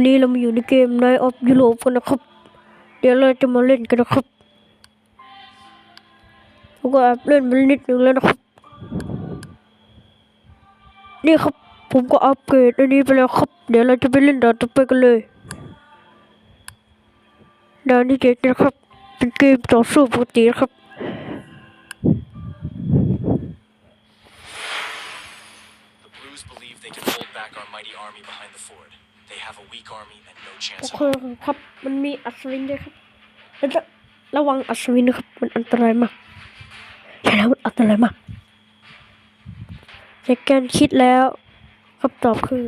วันนี้เรามาอยู่ในเกม Night of Europe กันนะครับ เดี๋ยวเราจะมาเล่นกันนะครับผมก็แอบเล่นมานิดนึงแล้วนะครับ นี่ครับ ผมก็อัปเกรดอันนี้ไปแล้วครับ เดี๋ยวเราจะไปเล่นด่านต่อไปกันเลยด่านที่เจ็ดนะครับ เป็นเกมต่อสู้ปกตินะครับ The Blues believe they have a weak army and no โอ chance เคครับ มันมีอัศวินด้วยครับแล้วจะระวังอัศวินนะครับ มันอันตรายมากใช่แล้วมันอันตรายมากจากการคิดแล้วคำตอบคือ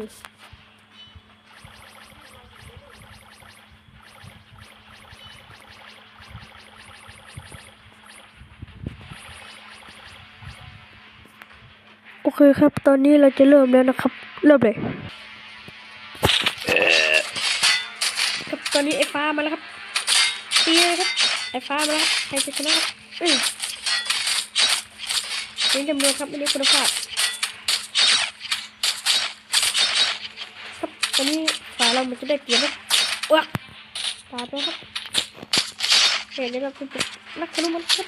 โอเคครับ ตอนนี้เราจะเริ่มแล้วนะครับ เริ่มเลย ครับตอนนี้ไอ้ฟ้ามาแล้วครับตีเลยครับไอ้ฟ้ามาแล้วใครจะชนะครับอืมนี่จำนวนครับไม่ได้คุณภาพครับตอนนี้ฟ้าเรามันจะได้เปรียบครับว้าตาไปครับเห็นไหมครับเป็นนักขนมมันครับ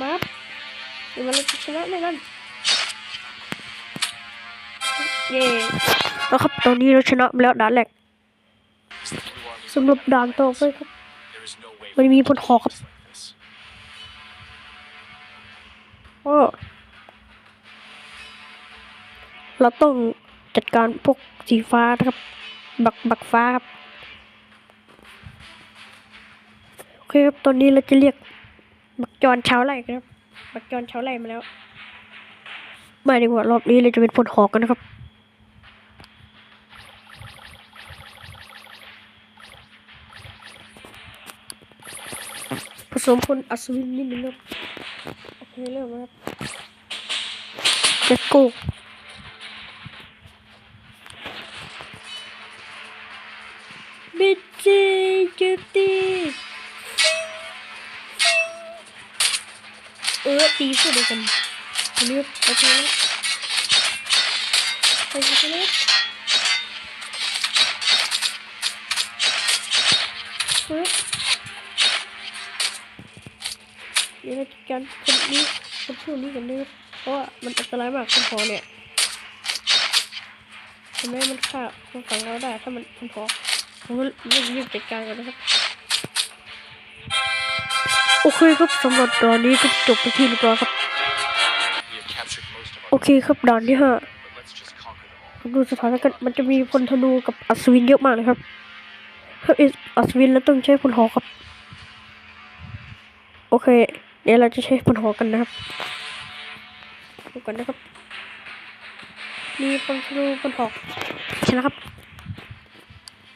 มาครับเดี๋ยวมันจะชนะแน่นอน เย้แล้วครับตอนนี้เราชนะมาแล้วด่านแรกสำหรับด่านต่อไปครับ มันมีพลหอกครับ like this. ก็เราต้องจัดการพวกสีฟ้านะครับ บักบักฟ้าครับโอเคครับตอนนี้เราจะเรียกบักจรชาวไร่กันครับ บักจรชาวไร่มาแล้ว ไม่ดีกว่ารอบนี้เราจะเป็นพลหอกกันนะครับ สมคนอัศวินนิดนึงครับโอเคเริ่มแล้วครับ Let's go บิจจีจูตีเออตีสู้ด้วยกันอันนี้โอเคไปกันเลยี๋ยวเราจัดการคนนี้คนพวกนี้กันเลยเพราะว่ามันอันตรายมากคนพอเนี่ยทำไมมันฆ่าคนฝั่งเราได้ถ้ามันคนพอผมก็รีบรีบจัดการกันนะครับโอเคครับสำหรับตอนนี้ก็จบไปที่เรียบร้อยครับโอเคครับด่านที่ห้าผมดูสถานการณ์มันจะมีพลธนูกับอัศวินเยอะมากเลยครับถ้าอัศวินแล้วต้องใช้พลหอครับ โอเค ดี๋ยวเราจะใช้พลหอกกันนะครับดูกันนะครับ มีพลธนูพลหอกชนะครับ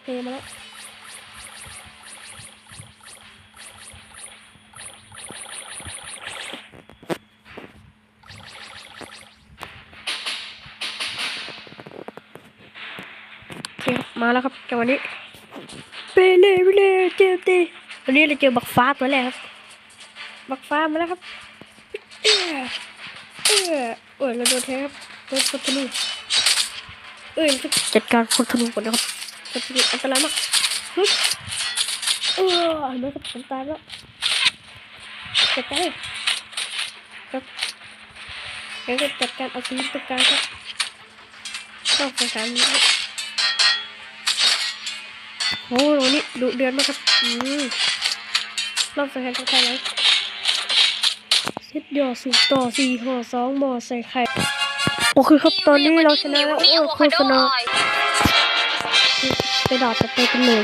เทมาแล้วโอเคครับมาแล้วครับจังหวะนี้ไปเลยไปเลยเจอเตวันนี้เราเจอบักฟ้าตัวแรกครับ บักฟ้ามาแล้วครับเออเออเออเราโดนแทงครับโดนคนธนูเอ้ยจัดการคนธนูก่อนนะครับคนธนูอันตรายมากฮึเออเห็นไหมครับผมตายแล้วจัดการครับแล้วก็จัดการเอาชีวิตตัวกลางครับต้องสงสารนี้โอ้โหนี่ดุเดือนมากครับอืมรอบสงครามสุดท้ายแล้ว เซตยอสูงต่อสี่ห่อสองหมอใส่ไข่ โอเคครับตอนนี้เราชนะแล้วโอ้โฆษณาไปดาบต่อไปกันเลย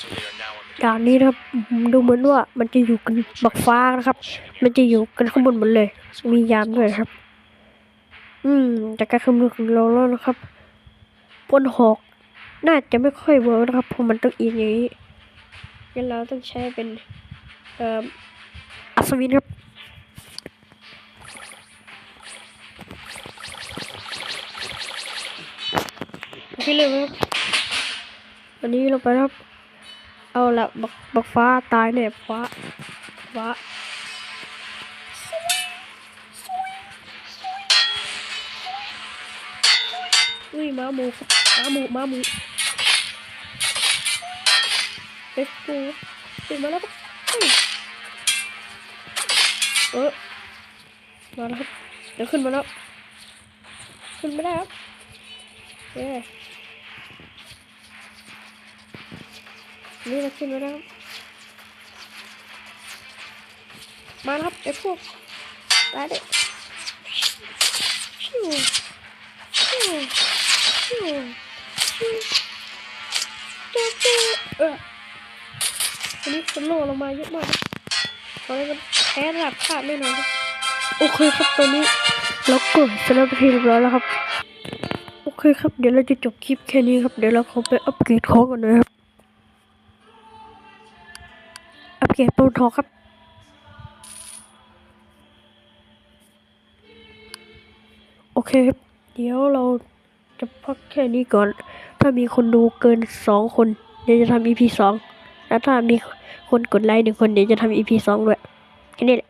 So they are now on the ด่านนี้นะครับอื้อหือดูเหมือนว่ามันจะอยู่กันบักฟ้านะครับ มันจะอยู่กันข้างบนหมดเลย มียามด้วยนะครับ อืมจากการคำนวณของเราแล้วนะครับปนหอกน่าจะไม่ค่อยเวิร์กนะครับเพราะมันต้องเอียงอย่างนี้งั้นเราต้องใช้เป็นเอ่ออัศวินครับ โอเคเลยครับวันนี้เราไปครับ เอาละบักบักฟ้าตายเนี่ยฟ้าฟ้าอุ้ยม้าหมูม้าหมูม้าหมูเล็กกูขึ้นมาแล้วครับเฮ้ยเออมาแล้วครับเดี๋ยวขึ้นมาแล้ว ขึ้นไม่ได้ครับเย้ นี่เราขึ้นแล้วครับ มาครับไอ้พวกตายเด็ชิวชิวชิวชิวเออวันนี้คนโลลงมาเยอะมากตอนนี้มันแพ้ระดับขาดแน่นอนครับโอเคครับตอนนี้เรากดสำหรับทีเรียบร้อยแล้วครับ โอเคครับ เดี๋ยวเราจะจบคลิปแค่นี้ครับ เดี๋ยวเราขอไปอัปเกรดของก่อนนะครับ เกตปูนทองครับโอเคครับ เดี๋ยวเราจะพักแค่นี้ก่อน ถ้ามีคนดูเกินสองคน เดี๋ยวจะทำ EP สอง แล้วถ้ามีคนกดไลค์หนึ่งคนเดี๋ยวจะทำ EP สองด้วยแค่นี้แหละ